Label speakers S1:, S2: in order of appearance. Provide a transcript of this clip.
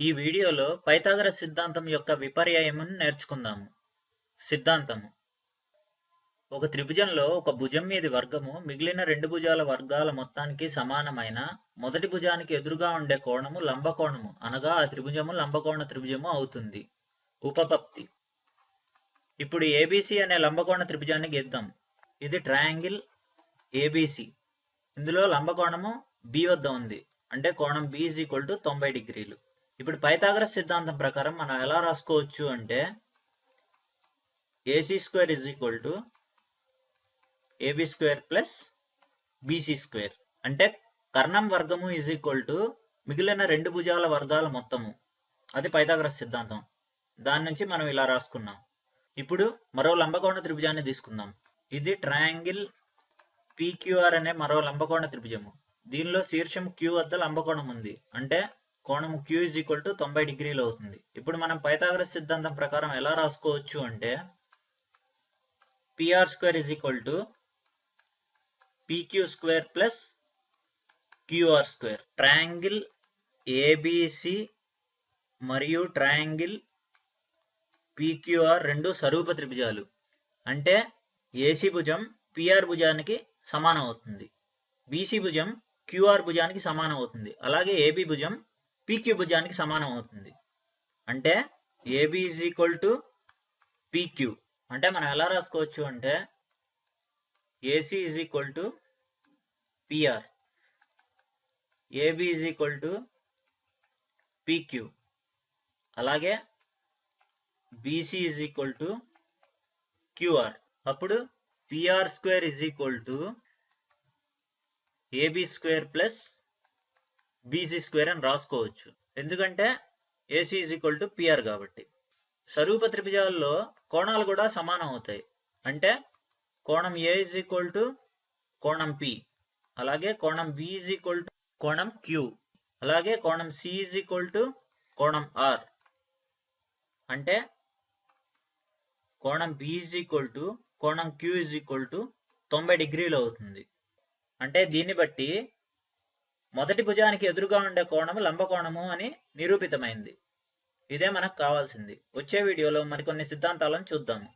S1: ఈ వీడియోలో పైథాగరస్ సిద్ధాంతం యొక్క విపర్యాయమును నేర్చుకుందాము. సిద్ధాంతము. ఒక త్రిభుజంలో ఒక భుజం మీది వర్గము మిగిలిన రెండు భుజాల వర్గాల మొత్తానికి సమానమైన మొదటి భుజానికి ఎదురుగా ఉండే కోణము లంబకోణము అనగా ఆ త్రిభుజము లంబకోణ త్రిభుజము అవుతుంది. ఉపపత్తి ఇప్పుడు ఏబిసి అనే లంబకోణ త్రిభుజాన్ని గీద్దాం. ఇది ట్రయాంగిల్ ఏబిసి ఇందులో లంబకోణము బి వద్ద ఉంది. అంటే కోణం బి ఈజ్ ఈక్వల్ టు తొంభై డిగ్రీలు. ఇప్పుడు పైథాగరస్ సిద్ధాంతం ప్రకారం మనం ఎలా రాసుకోవచ్చు అంటే AC square is equal to AB square plus BC square అంటే కర్ణం వర్గము ఇజ్ ఈక్వల్ టు మిగిలిన రెండు భుజాల వర్గాల మొత్తము. అది పైథాగరస్ సిద్ధాంతం. దాని నుంచి మనం ఇలా రాసుకున్నాం. ఇప్పుడు మరో లంబకోణ త్రిభుజాన్ని తీసుకుందాం. ఇది ట్రయాంగిల్ పీక్యూఆర్ అనే మరో లంబకోణ త్రిభుజము. దీనిలో శీర్షం క్యూ వద్ద లంబకోణం ఉంది. అంటే కోణము క్యూ ఈజ్ ఈక్వల్ టు తొంభై డిగ్రీలు అవుతుంది. ఇప్పుడు మనం పైథాగరస్ సిద్ధాంతం ప్రకారం ఎలా రాసుకోవచ్చు అంటే PR square is equal to PQ square plus QR square triangle ABC మరియు ట్రయాంగిల్ పీక్యూఆర్ రెండు సరూప త్రిభుజాలు. అంటే ఏసీ భుజం పిఆర్ భుజానికి సమానం అవుతుంది. బీసీ భుజం క్యూఆర్ భుజానికి సమానం అవుతుంది. అలాగే ఏబి భుజం పీక్యూ భుజానికి సమానం అవుతుంది. అంటే AB is equal to PQ అంటే మనం ఎలా రాసుకోవచ్చు అంటే AC is equal to PR AB is equal to PQ అలాగే BC is equal to QR అప్పుడు PR square is equal to AB square plus BC square అని రాసుకోవచ్చు. ఎందుకంటే AC is equal to PR కాబట్టి. స్వరూప త్రిభుజాల్లో కోణాలు కూడా సమానం అవుతాయి. అంటే కోణం ఏ ఈజ్ ఈక్వల్ టు కోణం పి అలాగే కోణం బి ఈజ్ ఈక్వల్ టు కోణం క్యూ అలాగే కోణం సి ఈజ్ ఈక్వల్ టు కోణం ఆర్ అంటే కోణం బి ఈజ్ ఈక్వల్ టు కోణం క్యూ ఈజ్ ఈక్వల్ టు తొంభై డిగ్రీలు అవుతుంది. అంటే దీన్ని బట్టి మొదటి భుజానికి ఎదురుగా ఉండే కోణము లంబకోణము అని నిరూపితమైంది. ఇదే మనకు కావాల్సింది. వచ్చే వీడియోలో మరికొన్ని సిద్ధాంతాలను చూద్దాము.